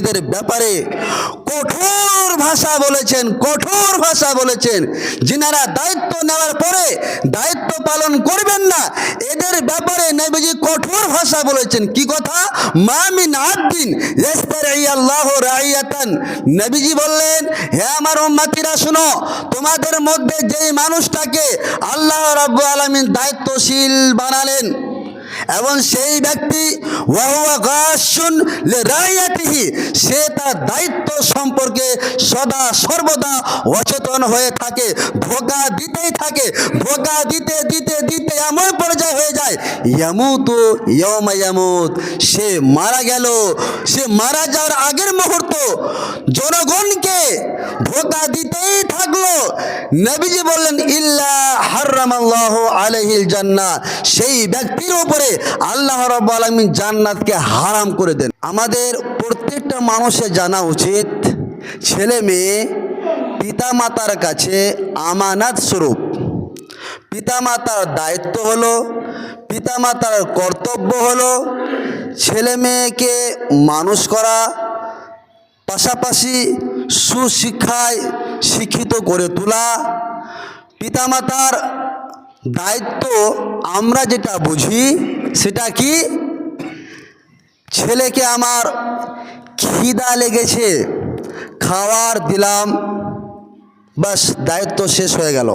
এদের ব্যাপারে কঠোর ভাষা বলেছেন, কঠোর ভাষা বলেছেন। যিনারা দায়িত্ব নেওয়ার পরে দায়িত্ব পালন করবেন না, এদের ব্যাপারে নবীজি কঠোর ভাষা বলেছেন। কি কথা? মামিন আদ্দিন আল্লাহ রাইয়াতান। নবীজি বললেন, হে আমার উম্মাতিরা, শুনো, তোমাদের মধ্যে যেই মানুষটাকে আল্লাহ রাব্বু আলামিন দায়িত্বশীল বানালেন এবং সেই ব্যক্তি সে তার দায়িত্ব সম্পর্কে সদা সর্বদা অচেতন হয়ে থাকে, ধোকা দিতেই থাকে, ধোকা দিতে দিতে দিতে এমন পর্যায়ে হয়ে যায়, ইয়ামুতু ইয়মা সে মারা গেল, সে মারা যাওয়ার আগের মুহূর্ত, জনগণকে ধোকা থাকল নবীজি বললেন, ইল্লা হারামাল্লাহ আলাইহিল জান্নাহ। সেই ব্যক্তির উপরে আল্লাহ রাব্বুল আলামিন জান্নাতকে হারাম করে দেন। আমাদের প্রত্যেকটা মানুষের জানা উচিত, ছেলে মেয়ে পিতামাতার কাছে আমানাত স্বরূপ। পিতামাতার দায়িত্ব হলো, পিতামাতার কর্তব্য হলো ছেলে মেয়েকে মানুষ করা। পাশাপাশি সুশিক্ষায় শিক্ষিত করে তোলা। পিতামাতার দায়িত্ব আমরা যেটা বুঝি, সেটা কি? ছেলেকে আমার খিদা লেগেছে, খাওয়ার দিলাম বাস দায়িত্ব শেষ হয়ে গেল।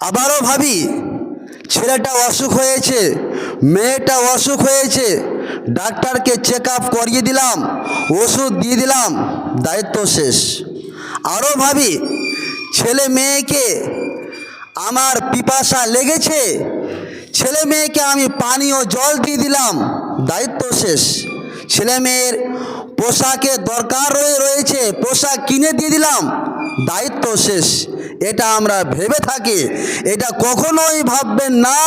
আবারও ভাবি, ছেলেটা অসুখ হয়েছে, মেয়েটা অসুখ হয়েছে, ডাক্তারকে চেক আপ করিয়ে দিলাম, ওষুধ দিয়ে দিলাম, দায়িত্ব শেষ। আরও ভাবি, ছেলে মেয়েকে আমার পিপাসা লেগেছে, ছেলে মেয়েকে আমি পানি ও জল দিয়ে দিলাম, দায়িত্ব শেষ। ছেলে মেয়ের পোশাকে দরকার রয়ে রয়েছে, পোশাক কিনে দিয়ে দিলাম, দায়িত্ব শেষ। এটা আমরা ভেবে থাকি, এটা কখনোই ভাববেন না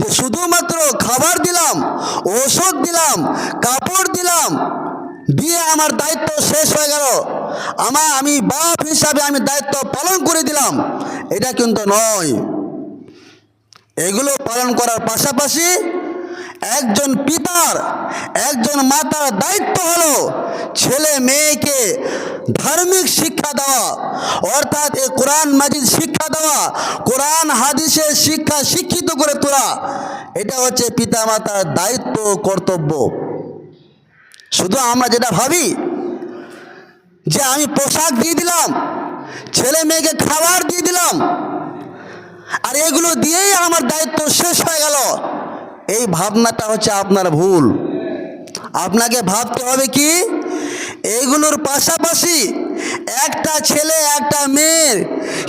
যে শুধুমাত্র খাবার দিলাম, ওষুধ দিলাম, কাপড় দিলাম, দিয়ে আমার দায়িত্ব শেষ হয়ে গেল। আমার আমি বাপ হিসাবে আমি দায়িত্ব পালন করে দিলাম। এটা কিন্তু নয়। এগুলো পালন করার পাশাপাশি একজন পিতার, একজন মাতার দায়িত্ব হলো ছেলে মেয়েকে ধার্মিক শিক্ষা দেওয়া। অর্থাৎ এ কোরআন মাজিদ শিক্ষা দেওয়া, কোরআন হাদিসের শিক্ষা শিক্ষিত করে তোলা। এটা হচ্ছে পিতা মাতার দায়িত্ব, কর্তব্য। শুধু আমরা যেটা ভাবি যে আমি পোশাক দিয়ে দিলাম, ছেলে মেয়েকে খাবার দিয়ে দিলাম, আর এগুলো দিয়েই আমার দায়িত্ব শেষ হয়ে গেল। এই ভাবনাটা হচ্ছে আপনার ভুল। আপনাকে ভাবতে হবে কি? এইগুলোর পাশাপাশি একটা ছেলে, একটা মেয়ের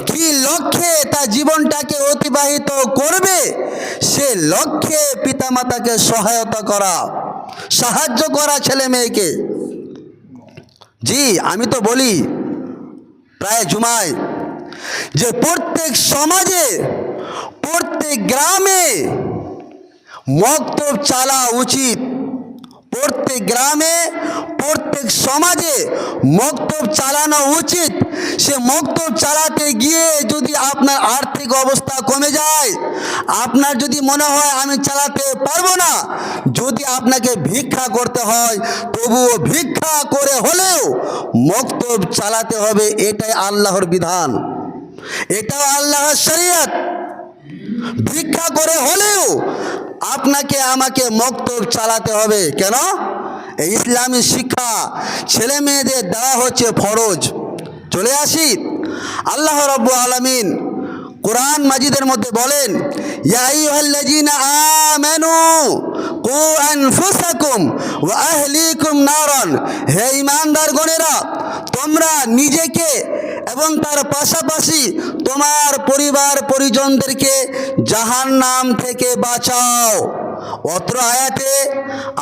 কি লক্ষ্যে তার জীবনটাকে অতিবাহিত করবে? সে লক্ষ্যে পিতামাতাকে সহায়তা করা, সাহায্য করা ছেলে মেয়েকে। জি আমি তো বলি প্রায় জুমায় যে প্রত্যেক সমাজে প্রত্যেক গ্রামে মক্তব চালা উচিত। প্রত্যেক গ্রামে, প্রত্যেক সমাজে মক্তব চালানো উচিত। সে মক্তব চালাতে গিয়ে যদি আপনার আর্থিক অবস্থা কমে যায়, আপনার যদি মনে হয় আমি চালাতে পারব না, যদি আপনাকে ভিক্ষা করতে হয়, তবুও ভিক্ষা করে হলেও মক্তব চালাতে হবে, এটাই আল্লাহর বিধান। এটাও আল্লাহর শরিয়ত। ভিক্ষা করে হলেও আপনাকে, আমাকে মক্তব চালাতে হবে। কেন? ইসলামী শিক্ষা ছেলে মেয়েদের দেওয়া হচ্ছে ফরজ। চলে আসি। আল্লাহ রব্বু আলমিন কোরআন মাজিদের মধ্যে বলেন হে ঈমানদার গণেরা তোমরা নিজেকে এবং তার পাশাপাশি তোমার পরিবার পরিজনদেরকে জাহান নাম থেকে বাঁচাও। অত্র আয়াতে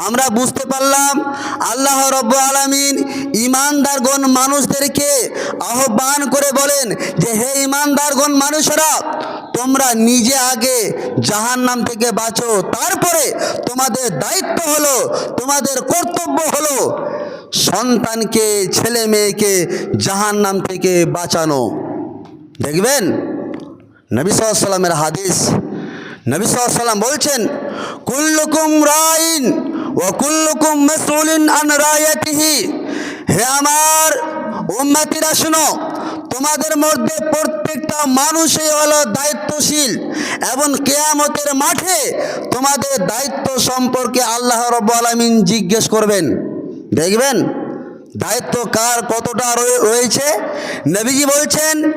আমরা বুঝতে পারলাম, আল্লাহ রব্ব আলামিন ইমানদারগণ মানুষদেরকে আহ্বান করে বলেন যে, হে ইমানদারগণ মানুষেরা, তোমরা নিজে আগে জাহান নাম থেকে বাঁচো। তারপরে তোমাদের দায়িত্ব হলো, তোমাদের কর্তব্য হলো সন্তানকে, ছেলে মেয়েকে জাহান্নাম থেকে বাঁচানো। দেখবেন? নবী সাল্লামের হাদিস। নবী বলছেন, কুল্লুকুম রাইন ওকুল্লুকুম মাসউলিন আন রায়াতিহি। হে আমার উম্মতিরা, শুনো, তোমাদের মধ্যে প্রত্যেকটা মানুষই হলো দায়িত্বশীল এবং কেয়ামতের মাঠে তোমাদের দায়িত্ব সম্পর্কে আল্লাহ রব আলমিন জিজ্ঞেস করবেন। দেখবেন দায়িত্ব কার কতটা রয়ে- রয়েছে? নবীজি বলছেন,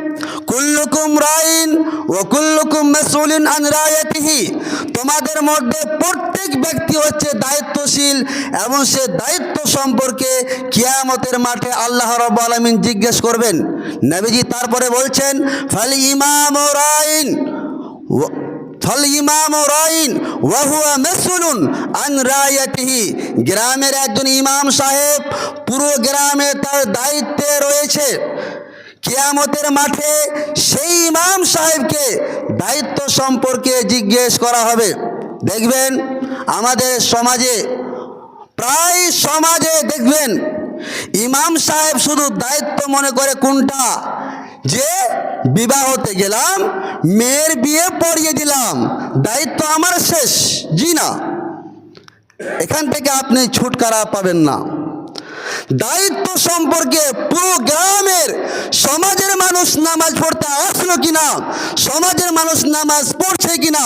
কুল্লুকুম রাইন ও কুল্লুকুম মাসউলিন আন রায়াতিহি। তোমাদের মধ্যে প্রত্যেক ব্যক্তি হচ্ছে দায়িত্বশীল এবং সে দায়িত্ব সম্পর্কে কিয়ামতের মাঠে আল্লাহ রব আলমিন জিজ্ঞেস করবেন। নবীজি তারপরে বলছেন, ফালি ইমাম রাইন ফল ইমাম রাইন, ওয়াহুয়া মেসুলুন আন রায়াতিহি। গ্রামের একজন ইমাম সাহেব পুরো গ্রামে তার দায়িত্বে রয়েছে। কিয়ামতের মাঠে সেই ইমাম সাহেবকে দায়িত্ব সম্পর্কে জিজ্ঞেস করা হবে। দেখবেন আমাদের সমাজে, প্রায় সমাজে দেখবেন ইমাম সাহেব শুধু দায়িত্ব মনে করে কোনটা? যে বিবাহতে গেলাম, মেয়ের বিয়ে পড়িয়ে দিলাম। দায়িত্ব আমার শেষ, জি না? এখান থেকে আপনি ছুটকারা পাবেন না। দায়িত্ব সম্পর্কে পুরো গ্রামের সমাজের মানুষ নামাজ পড়তে আসলো কিনা, সমাজের মানুষ নামাজ পড়ছে কিনা,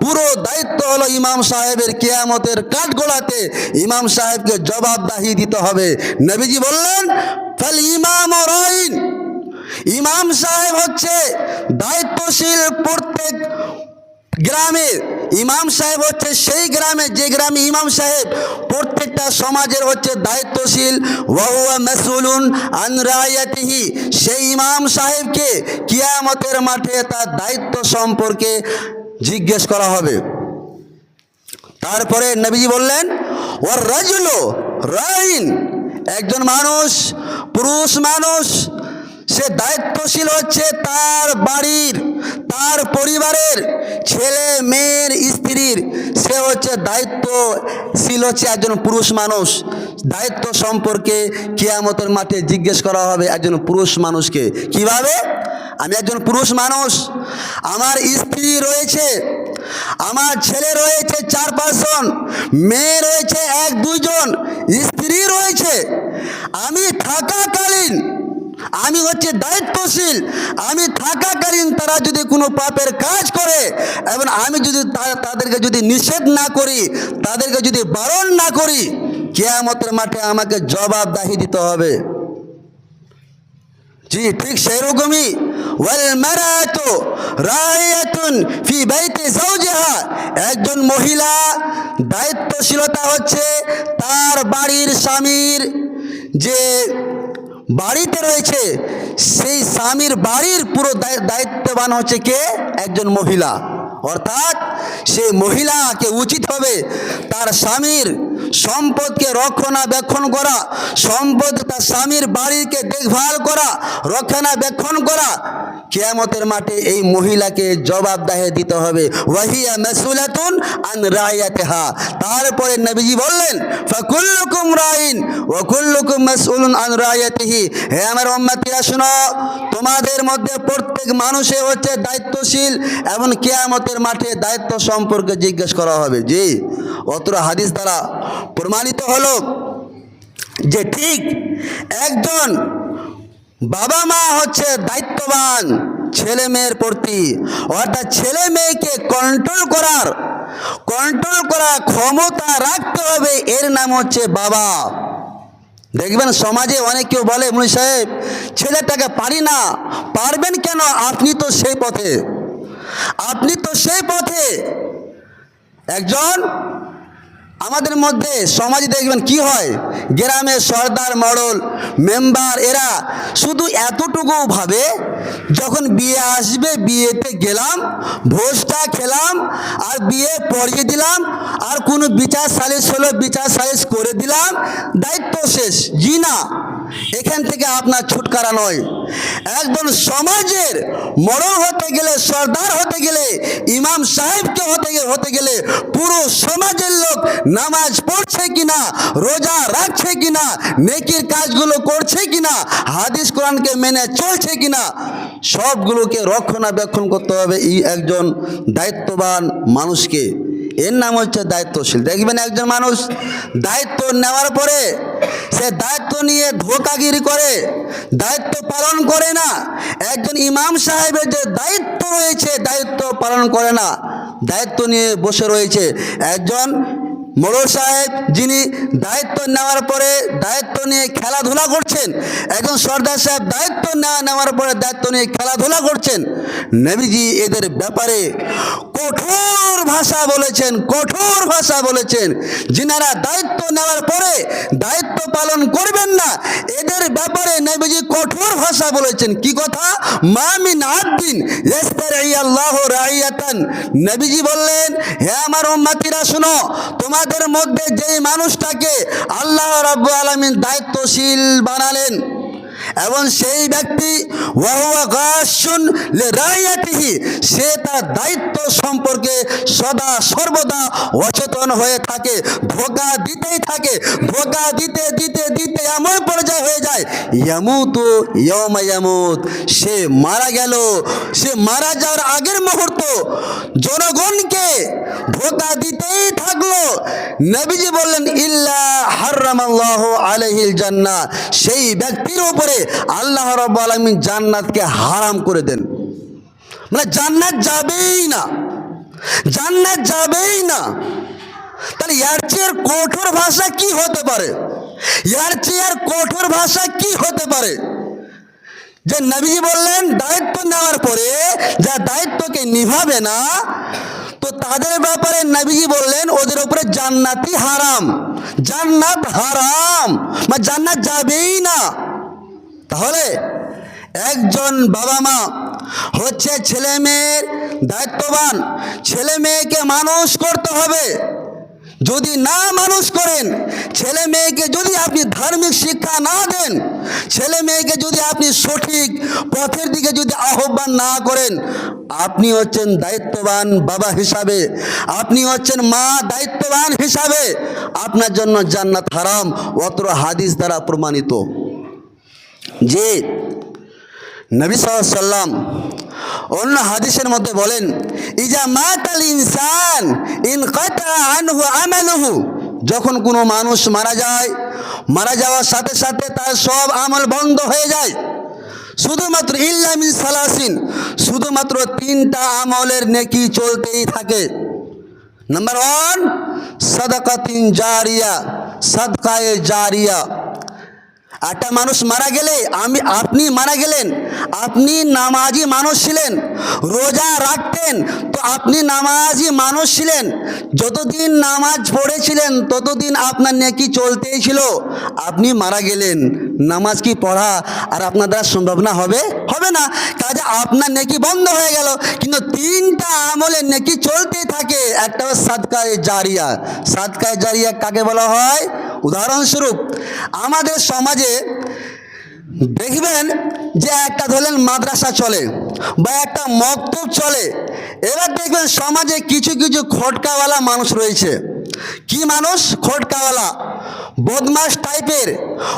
পুরো দায়িত্ব হলো ইমাম সাহেবের কেয়ামতের কাঠগোলাতে ইমাম সাহেবকে জবাবদাহি দিতে হবে। নবীজি বললেন ইমাম রাইন। ইমাম সাহেব হচ্ছে দায়িত্বশীল প্রত্যেক গ্রামের ইমাম সাহেব হচ্ছে সেই গ্রামে, যে গ্রামে ইমাম সাহেব, প্রত্যেকটা সমাজের হচ্ছে দায়িত্বশীল। ওয়াহুয়া মাসউলুন আন রায়াতিহি। সেই ইমাম সাহেবকে কিয়ামতের মাঠে তার দায়িত্ব সম্পর্কে জিজ্ঞেস করা হবে। তারপরে নবীজি বললেন ওর রাজুল রাইন। একজন মানুষ, পুরুষ মানুষ সে দায়িত্বশীল হচ্ছে তার বাড়ির, তার পরিবারের ছেলে, মেয়ের, স্ত্রীর। সে হচ্ছে দায়িত্বশীল হচ্ছে একজন পুরুষ মানুষ। দায়িত্ব সম্পর্কে কিয়ামতের মাঠে জিজ্ঞেস করা হবে একজন পুরুষ মানুষকে। কীভাবে? আমি একজন পুরুষ মানুষ, আমার স্ত্রী রয়েছে, আমার ছেলে রয়েছে চার পাঁচজন, মেয়ে রয়েছে এক দুইজন, স্ত্রী রয়েছে। আমি থাকাকালীন আমি হচ্ছে দায়িত্বশীল, আমি থাকাকালীন তারা যদি কোনো পাপের কাজ করে, এবং আমি যদি তাদেরকে যদি নিষেধ না করি, তাদেরকে যদি বারণ না করি, কেয়ামতের মাঠে আমাকে জবাবদাহি দিতে হবে। জি, ঠিক সেই রকমই ওয়াল মারাতু রায়াতুন ফি বাইতি যাওজিহা। একজন মহিলা দায়িত্বশীলতা হচ্ছে তার বাড়ির স্বামীর যে বাড়িতে রয়েছে, সেই স্বামীর বাড়ির পুরো দায়- দায়িত্ববান হচ্ছে কে? একজন মহিলা। অর্থাৎ সেই মহিলাকে উচিত হবে তার স্বামীর সম্পদকে রক্ষণাবেক্ষণ করা, সম্পদ তার স্বামীর বাড়িকে দেখভাল করা, রক্ষণাবেক্ষণ করা, কেয়ামতের মাঠে এই মহিলাকে জবাবদাহে দিতে হবে। ওয়াহিয়া মাসুলাতুন আন রায়াতিহা তারপরে নবীজি বললেন, ফাকুল্লুকুম রাইন ওয়া কুল্লুকুম মাসউলুন আন রায়াতিহি হে আমার উম্মতিরা, শুনো, তোমাদের মধ্যে প্রত্যেক মানুষে হচ্ছে দায়িত্বশীল, এবং কেয়ামতের মাঠে দায়িত্ব সম্পর্কে জিজ্ঞেস করা হবে। জি, অত্র হাদিস দ্বারা প্রমাণিত হলো যে ঠিক একজন বাবা মা হচ্ছে দায়িত্ববান ছেলে মেয়ের প্রতি। অর্থাৎ ছেলে মেয়েকে কন্ট্রোল করার কন্ট্রোল করার ক্ষমতা রাখতে হবে, এর নাম হচ্ছে বাবা। দেখবেন সমাজে অনেক কেউ বলে, মুনি সাহেব, ছেলেটাকে পারি না। পারবেন কেন? আপনি তো সেই পথে। আপনি তো সেই পথে। একজন আমাদের মধ্যে সমাজে দেখবেন কি হয়? গ্রামে সর্দার, মডল, মেম্বার এরা শুধু এতটুকু ভাবে যখন বিয়ে আসবে, বিয়েতে গেলাম, ভোজটা খেলাম, আর বিয়ে পড়িয়ে দিলাম, আর কোনো বিচার সালিশ হলো, বিচার সালিশ করে দিলাম, দায়িত্ব শেষ। জি না। এখান থেকে আপনার ছুটকারা নয়। একজন সমাজের মরণ হতে গেলে, সর্দার হতে গেলে, ইমাম সাহেবকে হতে হতে গেলে পুরো সমাজের লোক নামাজ পড়ছে কিনা, রোজা রাখছে কিনা, নেকির কাজগুলো করছে কিনা, হাদিস কোরআনকে মেনে চলছে কিনা, সবগুলোকে রক্ষণাবেক্ষণ করতে হবে এই একজন দায়িত্ববান মানুষকে। এর নাম হচ্ছে দায়িত্বশীল। দেখবেন একজন মানুষ দায়িত্ব নেওয়ার পরে সে দায়িত্ব নিয়ে ধোকাগিরি করে, দায়িত্ব পালন করে না। একজন ইমাম সাহেবের যে দায়িত্ব রয়েছে, দায়িত্ব পালন করে না। দায়িত্ব নিয়ে বসে রয়েছে। একজন মোড়ল সাহেব যিনি দায়িত্ব নেওয়ার পরে দায়িত্ব নিয়ে খেলাধুলা করছেন, একজন সর্দার সাহেব দায়িত্ব নেওয়া নেওয়ার পরে দায়িত্ব নিয়ে খেলাধুলা করছেন নবীজি এদের ব্যাপারে কঠোর ভাষা বলেছেন, কঠোর ভাষা বলেছেন। যিনারা দায়িত্ব নেওয়ার পরে দায়িত্ব পালন করবেন না, এদের ব্যাপারে নবীজি কঠোর ভাষা বলেছেন। কি কথা? মামিন আদ্দিন আল্লাহ নবীজি বললেন, হে আমার উম্মাতিরা, শুনো, তোমাদের মধ্যে যেই মানুষটাকে আল্লাহ রাব্বু আলামিন দায়িত্বশীল বানালেন এবং সেই ব্যক্তি সে তার দায়িত্ব সম্পর্কে সদা সর্বদা অচেতন হয়ে থাকে, ধোকা দিতেই থাকে, ধোকা দিতে দিতে দিতে এমন পর্যায়ে হয়ে যায়, ইয়ামুতু ইয়মা ইয়ামুত, সে মারা গেল, সে মারা যাওয়ার আগের মুহূর্ত, জনগণকে ধোকা দিতেই থাকল, নবীজি বললেন, ইল্লা জান্নাহ, সেই ব্যক্তির উপরে আল্লাহ রব আলমিন জান্নাতকে হারাম করে দেন। মানে জান্নাত যাবেই না। জান্নাত যাবেই না। তাহলে ইয়ার চেয়ে কঠোর ভাষা কি হতে পারে? ইয়ার চেয়ে কঠোর ভাষা কি হতে পারে? যে নবীজি বললেন, দায়িত্ব নেওয়ার পরে যা দায়িত্বকে নিভাবে না তো তাদের ব্যাপারে নবীজি বললেন, ওদের উপরে জান্নাতি হারাম। জান্নাত হারাম, বা জান্নাত যাবেই না। তাহলে একজন বাবা মা হচ্ছে ছেলে মেয়ের দায়িত্ববান। ছেলে মেয়েকে মানুষ করতে হবে। যদি না মানুষ করেন, ছেলে মেয়েকে যদি আপনি ধার্মিক শিক্ষা না দেন, ছেলে মেয়েকে যদি আপনি সঠিক পথের দিকে যদি আহ্বান না করেন, আপনি হচ্ছেন দায়িত্ববান বাবা হিসাবে, আপনি হচ্ছেন মা দায়িত্ববান হিসাবে, আপনার জন্য জান্নাত হারাম, অত্র হাদিস দ্বারা প্রমাণিত। যে নবী সাল্লাম অন্য হাদিসের মধ্যে বলেন, ইজা মাতাল ইনসান ইন আনহু আমালুহু। যখন কোনো মানুষ মারা যায়, মারা যাওয়ার সাথে সাথে তার সব আমল বন্ধ হয়ে যায়। শুধুমাত্র ইল্লামিন সালাসিন, শুধুমাত্র তিনটা আমলের নেকি চলতেই থাকে। নাম্বার ওয়ান, সাদাকাতিন জারিয়া, সাদকায়ে জারিয়া। একটা মানুষ মারা গেলে আমি আপনি মারা গেলেন আপনি নামাজি মানুষ ছিলেন রোজা রাখতেন আপনি নামাজি মানুষ ছিলেন, যতদিন নামাজ পড়েছিলেন, ততদিন আপনার নেকি চলতেই ছিল। আপনি মারা গেলেন। নামাজ কি পড়া আর আপনার দ্বারা সম্ভব না? হবে? হবে না। কাজে আপনার নেকি বন্ধ হয়ে গেল। কিন্তু তিনটা আমলের নেকি চলতেই থাকে। একটা হচ্ছে সাদকায় জারিয়া। সাদকায় জারিয়া কাকে বলা হয়? উদাহরণস্বরূপ, আমাদের সমাজে দেখবেন যে একটা ধরলেন মাদ্রাসা চলে বা একটা মক্তব চলে, এবার দেখবেন সমাজে কিছু কিছু খটকাওয়ালা মানুষ রয়েছে। কি মানুষ? খটকাওয়ালা। বদমাস টাইপের।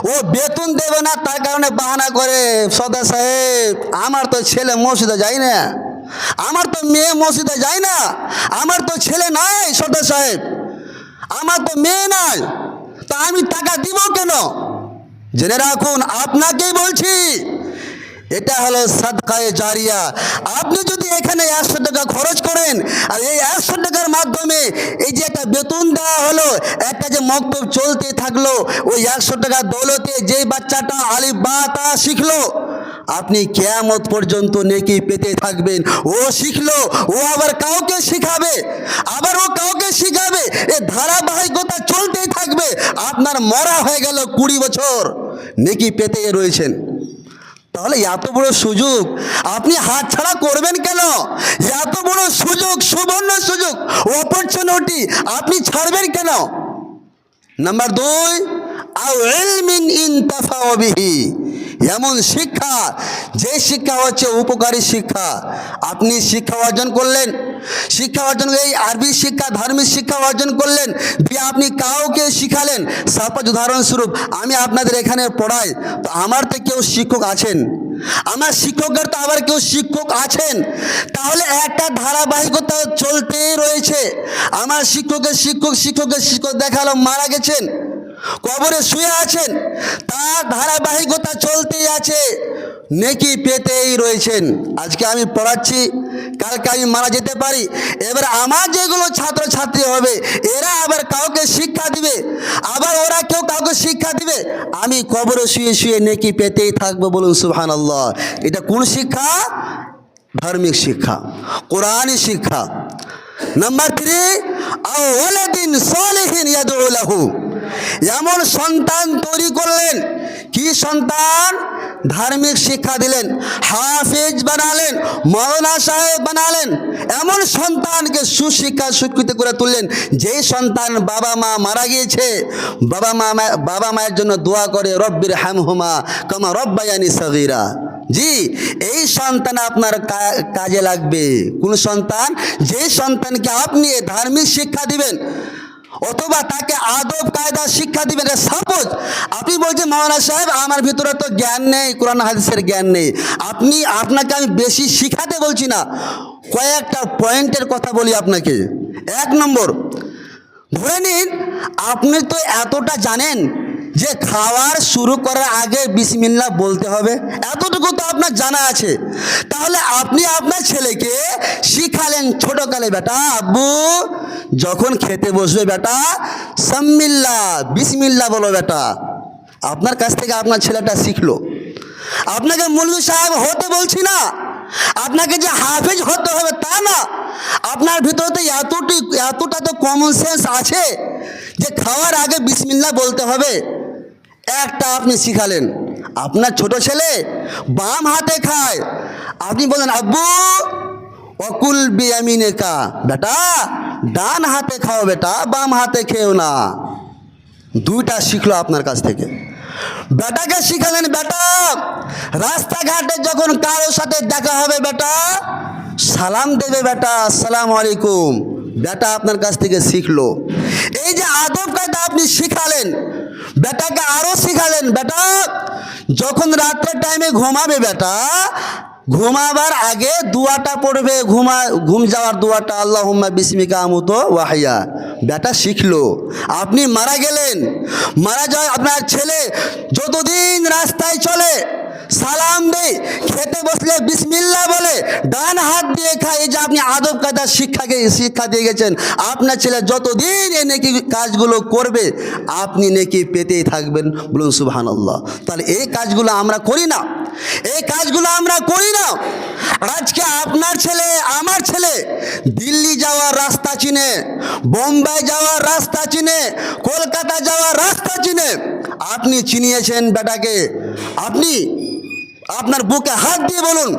ও বেতন দেবে না, তার কারণে বাহানা করে, সদা সাহেব, আমার তো ছেলে মসজিদে যায় না। আমার তো মেয়ে মসজিদে যায় না। আমার তো ছেলে নাই, সদা সাহেব। আমার তো মেয়ে নাই। তা আমি টাকা দিব কেন? জেনে রাখুন, আপনাকেই বলছি, এটা হলো সাদকায়ে জারিয়া। আপনি যদি এখানে একশো টাকা খরচ করেন, আর এই একশো টাকার মাধ্যমে এই যে একটা বেতন দেওয়া হলো, একটা যে মক্তব চলতে থাকল, ওই একশো টাকা দৌলতে যে বাচ্চাটা আলিফ বা তা শিখলো আপনি কেয়ামত পর্যন্ত নেকি পেতে থাকবেন। ও শিখলো, ও আবার কাউকে শিখাবে, আবার ও কাউকে শিখাবে, এ ধারাবাহিকতা চলতেই থাকবে। আপনার মরা হয়ে গেল কুড়ি বছর নেকি পেতে রয়েছেন। তাহলে এত বড় সুযোগ, আপনি হাত ছাড়া করবেন কেন? এত বড় সুযোগ, সুবর্ণ সুযোগ অপরচুনিটি আপনি ছাড়বেন কেন? নাম্বার দুই, আও ইলমিন ইনতাফাও বিহি। এমন শিক্ষা, যে শিক্ষা হচ্ছে উপকারী শিক্ষা। আপনি শিক্ষা অর্জন করলেন, শিক্ষা অর্জন এই আরবি শিক্ষা ধার্মিক শিক্ষা অর্জন করলেন, দিয়ে আপনি কাউকে শিখালেন। সাপোজ উদাহরণস্বরূপ, আমি আপনাদের এখানে পড়াই, তো আমার তো কেউ শিক্ষক আছেন। আমার শিক্ষকের তো আবার কেউ শিক্ষক আছেন। তাহলে একটা ধারাবাহিকতা চলতেই রয়েছে। আমার শিক্ষকের শিক্ষক শিক্ষকের শিক্ষক দেখাল, মারা গেছেন। কবরে শুয়ে আছেন, তার ধারাবাহিকতা চলতেই আছে, নেকি পেতেই রয়েছেন। আজকে আমি পড়াচ্ছি, কালকে আমি মারা যেতে পারি। এবার আমার যেগুলো ছাত্রছাত্রী হবে, এরা আবার কাউকে শিক্ষা দিবে, আবার ওরা কেউ কাউকে শিক্ষা দিবে, আমি কবরে শুয়ে শুয়ে নেকি পেতেই থাকব বলুন সুহান আল্লাহ এটা কোন শিক্ষা? ধার্মিক শিক্ষা, কোরআনই শিক্ষা। নাম্বার থ্রি আওয়ালাদিন সলিহিন ইয়াদউ লাহু। এমন সন্তান তৈরি করলেন, কি সন্তান? ধার্মিক শিক্ষা দিলেন, হাফেজ বানালেন, মৌলানা সাহেব বানালেন। এমন সন্তানকে সুশিক্ষা স্বীকৃত করে তুললেন, যেই সন্তান বাবা মা মারা গিয়েছে, বাবা মা বাবা মায়ের জন্য দোয়া করে রব্বির হ্যামহুমা কমা রব্বায়ানি সগিরা। জি, এই সন্তান আপনার কাজে লাগবে। কোন সন্তান? যে সন্তানকে আপনি ধার্মিক শিক্ষা দিবেন, অথবা তাকে আদব, কায়দা, শিক্ষা দিবেন সাপোজ আপনি বলছেন মহানা সাহেব, আমার ভিতরে তো জ্ঞান নেই, কোরআন হাদিসের জ্ঞান নেই। আপনি, আপনাকে আমি বেশি শিখাতে বলছি না। কয়েকটা পয়েন্টের কথা বলি আপনাকে। এক নম্বর, ধরে নিন, আপনি তো এতটা জানেন যে খাওয়ার শুরু করার আগে বিসমিল্লা বলতে হবে, এতটুকু তো আপনার জানা আছে। তাহলে আপনি আপনার ছেলেকে শিখালেন ছোটকালে, বেটা আব্বু, যখন খেতে বসবে, বেটা, সাম্মিল্লা, বিসমিল্লা বলো, বেটা। আপনার কাছ থেকে আপনার ছেলেটা শিখলো। আপনাকে মৌলভী সাহেব হতে বলছি না। আপনাকে যে হাফেজ হতে হবে তা না। আপনার ভিতরে এতটি এতটা তো কমন সেন্স আছে যে খাওয়ার আগে বিসমিল্লা বলতে হবে। একটা আপনি শিখালেন। আপনার ছোট ছেলে বাম হাতে খায়। আপনি বলেন আব্বু, অকুল বিয়ামিনে কা বেটা, ডান হাতে খাও বেটা, বাম হাতে খেও না। দুইটা শিখলো আপনার কাছ থেকে। বেটাকে শিখালেন, বেটা, রাস্তাঘাটে যখন কারোর সাথে দেখা হবে, বেটা, সালাম দেবে বেটা, আসসালাম আলাইকুম। বেটা আপনার কাছ থেকে শিখলো। এই যে আদব কায়দা আপনি শিখালেন, বেটাকে আরও শিখালেন, বেটা, যখন রাত্রের টাইমে ঘুমাবে বেটা, ঘুমাবার আগে দুয়াটা পড়বে, ঘুমা, ঘুম যাওয়ার দুয়াটা আল্লাহ বিস্মিকা আমুতো ওয়াহিয়া। বেটা শিখলো। আপনি মারা গেলেন। মারা যাওয়ার আপনার ছেলে যতদিন রাস্তায় চলে সালাম দেই, খেতে বসলে বিসমিল্লা বলে, ডান হাত দিয়ে খায় এই যে আপনি আদব কায়দা শিক্ষাকে শিক্ষা দিয়ে গেছেন, আপনার ছেলে যতদিন এ নেকি কাজগুলো করবে, আপনি নেকি পেতেই থাকবেন, বলুন সুবহান আল্লাহ তাহলে এই কাজগুলো আমরা করি না। এই কাজগুলো আমরা করি না। আজকে আপনার ছেলে, আমার ছেলে, দিল্লি যাওয়ার রাস্তা চিনে, বোম্বাই যাওয়ার রাস্তা চিনে, কলকাতা যাওয়ার রাস্তা চিনে, আপনি চিনিয়েছেন বেটাকে। আপনি আপনার বুকে হাত দিয়ে বলুন,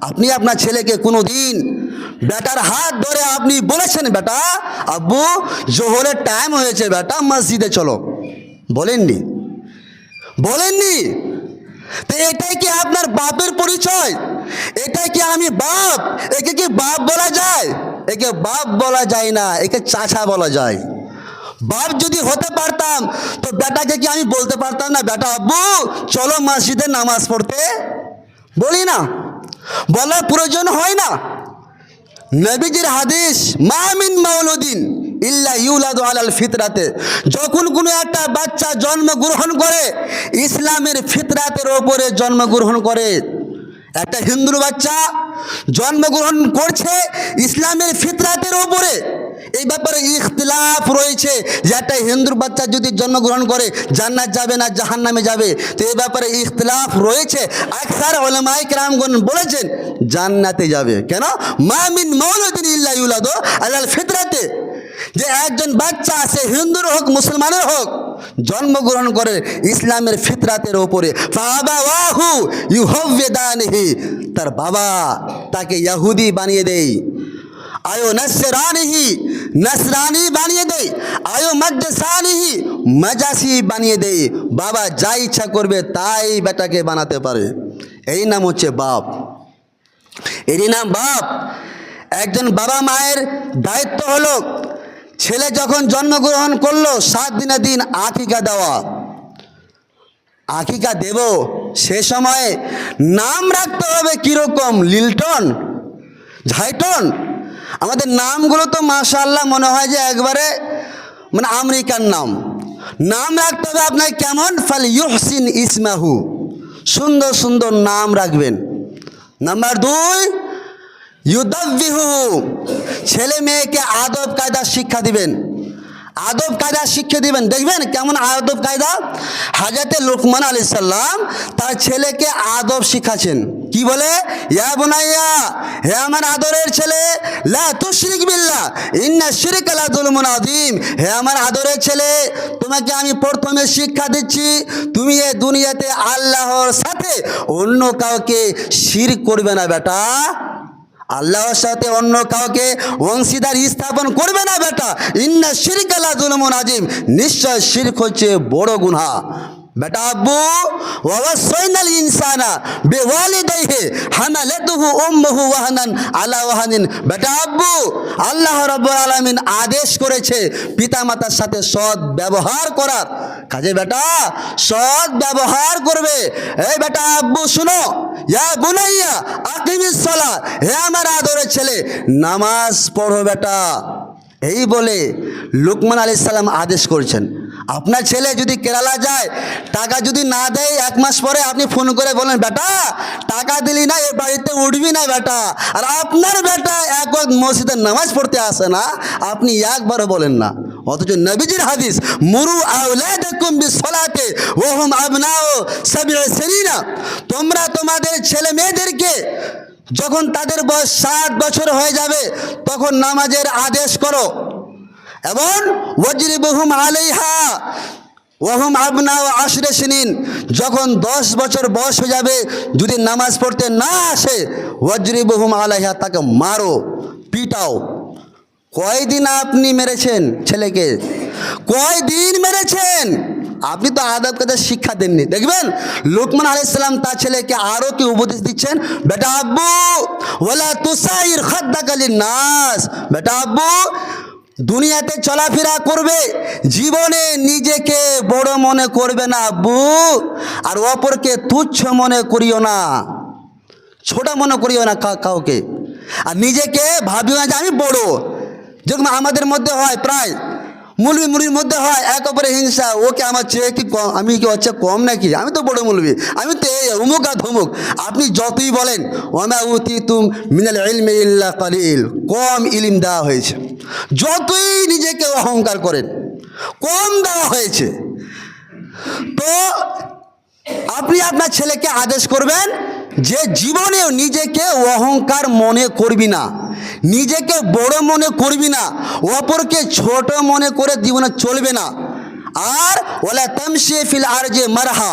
আপনি আপনার ছেলেকে কোনো দিন বেটার হাত ধরে আপনি বলেছেন, বেটা, আব্বু, জোহরের টাইম হয়েছে, বেটা, মসজিদে চলো। বলেননি। বলেননি? তো এটাই কি আপনার বাপের পরিচয়? এটাই কি আমি বাপ? একে কি বাপ বলা যায়? একে বাপ বলা যায় না, একে চাচা বলা যায়। বাপ যদি হতে পারতাম, তো বেটাকে কি আমি বলতে পারতাম না? বেটা, আব্বু, চলো মসজিদে নামাজ পড়তে। বলি না। বলার প্রয়োজন হয় না। নবীজির হাদিস মামিন মাউলুদ্দিন ইল্লা ইউলাদু আলাল ফিতরাতে। যখন কোনো একটা বাচ্চা জন্মগ্রহণ করে, ইসলামের ফিতরাতের ওপরে জন্মগ্রহণ করে। একটা হিন্দুর বাচ্চা জন্মগ্রহণ করছে ইসলামের ফিতরাতের ওপরে। এই ব্যাপারে ইখতিলাফ রয়েছে। যে একটা হিন্দুর বাচ্চা যদি জন্মগ্রহণ করে, জান্নাত যাবে না, জাহান্নামে যাবে। তো এই ব্যাপারে ইখতিলাফ রয়েছে। আকসার ওলামাই কেরামগণ বলেছেন, জান্নাতে যাবে। কেন? মামিন মৌলুদ্দিন ইল্লা ইউলাদো আলাল ফিতরাতে। যে একজন বাচ্চা আছে, হিন্দুর হোক, মুসলমানের হোক, জন্মগ্রহণ করে ইসলামের ফিতরাতের ওপরে। তার বাবা তাকে ইয়াহুদি বানিয়ে দেয়। আয়ো নসরানিহি নসরানি বানিয়ে দেয় আয়ো মজ্জাসানিহি মজাসি বানিয়ে দেয় বাবা যা ইচ্ছা করবে তাই বেটাকে বানাতে পারে এই নাম হচ্ছে বাপ এরই নাম বাপ একজন বাবা মায়ের দায়িত্ব হলো ছেলে যখন জন্মগ্রহণ করল সাত দিনের দিন আকিকা দেওয়া আকিকা দেব সে সময়ে নাম রাখতে হবে কীরকম লিলটন ঝাইটন আমাদের নামগুলো তো মাশাল্লাহ মনে হয় যে একবারে মানে আমেরিকার নাম। নাম রাখতে হবে আপনার কেমন? ফাল ইহসিন ইসমাহু। সুন্দর সুন্দর নাম রাখবেন। নাম্বার দুই ইউদাবিহু ছেলে মেয়েকে আদব কায়দা শিক্ষা দিবেন। আদব কায়দা শিক্ষা দিবেন। দেখবেন কেমন আদব কায়দা? হাজাতে লোকমান আলি সাল্লাম তার ছেলেকে আদব শিখাছেন কি বলে? ইয়া বোনাইয়া, হে আমার আদরের ছেলে, লা তুশরিক বিল্লাহ, ইন্না শিরক লা যুলমুন আযীম। হে আমার আদরের ছেলে, তোমাকে আমি প্রথমে শিক্ষা দিচ্ছি, তুমি এ দুনিয়াতে আল্লাহর সাথে অন্য কাউকে শির করবে না বেটা। আল্লাহর সাথে অন্য কাউকে অংশীদার স্থাপন করবে না বেটা। ইন্না শিরক আলা জুলমুন আজিম নিশ্চয় শিরক হচ্ছে বড় গুনাহ। বেটা আব্বু ওয়াসাইনাল ইনসানা বিওয়ালিদাইহি হামালাতুহু উম্মুহু ওয়াহানান আলা ওয়াহানিন। বেটা আব্বু, আল্লাহ রাব্বুল আলামিন আদেশ করেছে পিতামাতার সাথে সৎ ব্যবহার করার। কাজে বেটা, সৎ ব্যবহার করবে। এই বেটা আব্বু, শুনো। আমার আদরের ছেলে নামাজ পড়ো বেটা। এই বলে লুকমান আলি সাল্লাম আদেশ করছেন। আপনার ছেলে যদি কেরালা যায়, টাকা যদি না দেয়, এক মাস পরে আপনি ফোন করে বলেন বেটা, টাকা দিলি না, এ বাড়িতে উঠবি না বেটা। আর আপনার বেটা এক ওয়াক্ত মসজিদে নামাজ পড়তে আসে না, আপনি একবারও বলেন না। অথচ নবীজির হাদিস, মুরু আউলাদাকুম আবনাউ সাবিআ সিনিনা। তোমরা তোমাদের ছেলে মেয়েদেরকে যখন তাদের বয়স সাত বছর হয়ে যাবে, তখন নামাজের আদেশ করো। এবং ওয়াজরিবহুম আলাইহা ওহম আবনা ও আশরে সিনিন। যখন দশ বছর বয়স হয়ে যাবে, যদি নামাজ পড়তে না আসে, ওয়াজরিবহুম আলাইহা, তাকে মারো, পিটাও। কয়দিন আপনি মেরেছেন ছেলেকে? কয়দিন মেরেছেন? আপনি তো আদব কাদের শিক্ষা দেননি। দেখবেন, লোকমান আলাইসালাম তার ছেলেকে আরও কি উপদেশ দিচ্ছেন? বেটা আব্বু ওলা তুসাইর খাদ্দাকালীন নাস বেটা আব্বু দুনিয়াতে চলাফেরা করবে, জীবনে নিজেকে বড় মনে করবে না বু আর অপরকে তুচ্ছ মনে করিও না। ছোট মনে করিও না কাউকে। আর নিজেকে ভাবিও না যে আমি বড়। যেরকম আমাদের মধ্যে হয় প্রায়, মুলবি মুলবির মধ্যে হয়, এক অপরে হিংসা, ওকে আমার চেয়ে কি কম, আমি কি হচ্ছে কম নাকি? আমি তো বড় মুলবি, আমি তো এই অমুক আর ধমুক। আপনি যতই বলেন, ওমা উতি তুম মিনাল ইলমে ইল্লা কালিল কম ইলিম দেওয়া হয়েছে। যতই নিজেকে অহংকার করেন, কম দেওয়া হয়েছে। তো আপনি আপনার ছেলেকে আদেশ করবেন যে জীবনেও নিজেকে অহংকার মনে করবি না, নিজেকে বড় মনে করবি না, অপরকে ছোট মনে করে জীবনে চলবে না। আর ওলা তামসে ফিল আর যে মারহা।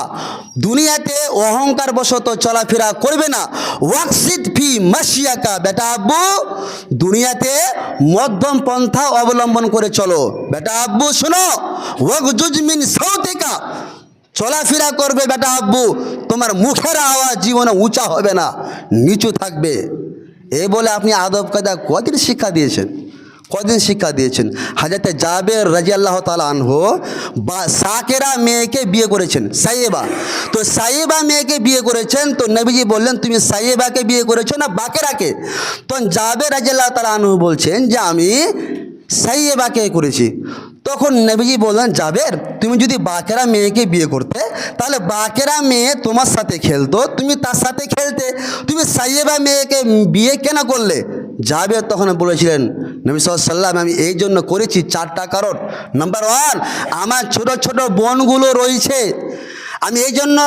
দুনিয়াতে অহংকার বশত চলাফেরা করবে না। ওয়াকসিদ ফি মাসিয়াকা বেটা আব্বু, দুনিয়াতে মধ্যম পন্থা অবলম্বন করে চলো। বেটা আব্বু, শোনো ওয়াকজুজমিন সৌতিকা চলাফেরা করবে বেটা আব্বু, তোমার মুখের আওয়াজ জীবনে উঁচা হবে না, নিচু থাকবে। এ বলে আপনি আদব কায়দা কদিন শিক্ষা দিয়েছেন? কদিন শিক্ষা দিয়েছেন? হাজাতে জাবের রাজি আল্লাহ তাল আনহো বা সাকেরা মেয়েকে বিয়ে করেছেন, সাইয়েবা। তো সাইয়েবা মেয়েকে বিয়ে করেছেন, তো নবীজি বললেন, তুমি সাইয়েবাকে বিয়ে করেছ না বাকেরাকে? তখন জাবের রাজি আল্লাহ তালা আনহু বলছেন যে, আমি সাইয়েবাকে করেছি। তখন নবীজি বললেন, জাবের, তুমি যদি বাকেরা মেয়েকে বিয়ে করতে, তাহলে বাকেরা মেয়ে তোমার সাথে খেলতো, তুমি তার সাথে খেলতে। তুমি সাইয়েবা মেয়েকে বিয়ে কেন করলে? জাবের তখন বলেছিলেন, নবী সাল্লাম আমি এই জন্য করেছি চারটা কারণ। নাম্বার ওয়ান আমার ছোট ছোট বোনগুলো রয়েছে। আমি এই জন্য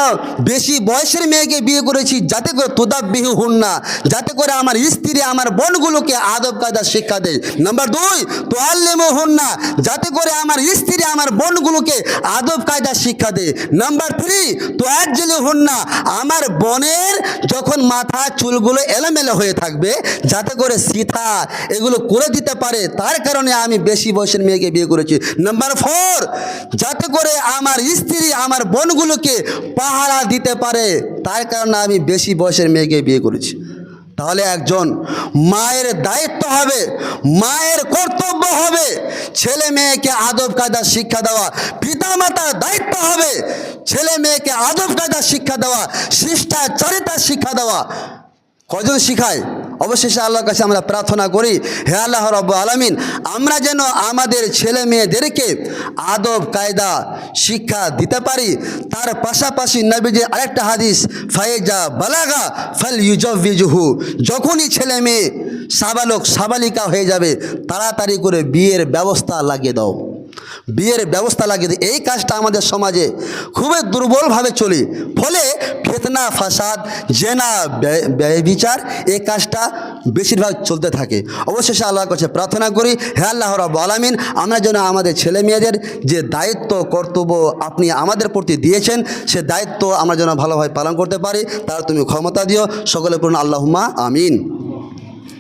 বেশি বয়সের মেয়েকে বিয়ে করেছি যাতে করে তোদাব বিহু হুন না, যাতে করে আমার স্ত্রী আমার বোনগুলোকে আদব কায়দা শিক্ষা দেয়। নাম্বার দুই তো আল্লেমো হুন না, যাতে করে আমার স্ত্রী আমার বোনগুলোকে আদব কায়দা শিক্ষা দেয়। নাম্বার থ্রি তো একজেলে হুন না, আমার বোনের যখন মাথা চুলগুলো এলোমেলো হয়ে থাকবে, যাতে করে সীতা এগুলো করে দিতে পারে, তার কারণে আমি বেশি বয়সের মেয়েকে বিয়ে করেছি। নাম্বার ফোর যাতে করে আমার স্ত্রী আমার বোনগুলোকে পাহারা দিতে পারে, তার কারণে আমি বেশি বয়সের মেয়েকে বিয়ে করেছি। তাহলে একজন মায়ের দায়িত্ব হবে, মায়ের কর্তব্য হবে, ছেলে মেয়েকে আদব কায়দা শিক্ষা দেওয়া পিতামাতার দায়িত্ব হবে, ছেলে মেয়েকে আদব কায়দা শিক্ষা দেওয়া শিষ্টাচারিতার শিক্ষা দেওয়া। কজন শিখায়? অবশেষে আল্লাহর কাছে আমরা প্রার্থনা করি, হে আল্লাহ রব আলমিন, আমরা যেন আমাদের ছেলে মেয়েদেরকে আদব, কায়দা, শিক্ষা দিতে পারি। তার পাশাপাশি নবীজির আরেকটা হাদিস ফায়েজা বালাগা ফাল ইউজবিজুহু যখনই ছেলে মেয়ে সাবালক সাবালিকা হয়ে যাবে, তাড়াতাড়ি করে বিয়ের ব্যবস্থা লাগিয়ে দাও। বিয়ের ব্যবস্থা লাগিয়ে দিই এই কাজটা আমাদের সমাজে খুবই দুর্বলভাবে চলি। ফলে ফেতনা, ফাসাদ, জেনা, ব্যয়- বিচার এই কাজটা বেশিরভাগ চলতে থাকে। অবশেষে আল্লাহর কাছে প্রার্থনা করি, হে আল্লাহ রব আলামিন, আমরা যেন আমাদের ছেলে মেয়েদের যে দায়িত্ব, কর্তব্য আপনি আমাদের প্রতি দিয়েছেন, সে দায়িত্ব আমরা যেন ভালোভাবে পালন করতে পারি, তার তুমি ক্ষমতা দিও। সকলে পূর্ণ আল্লাহুম্মা আমিন।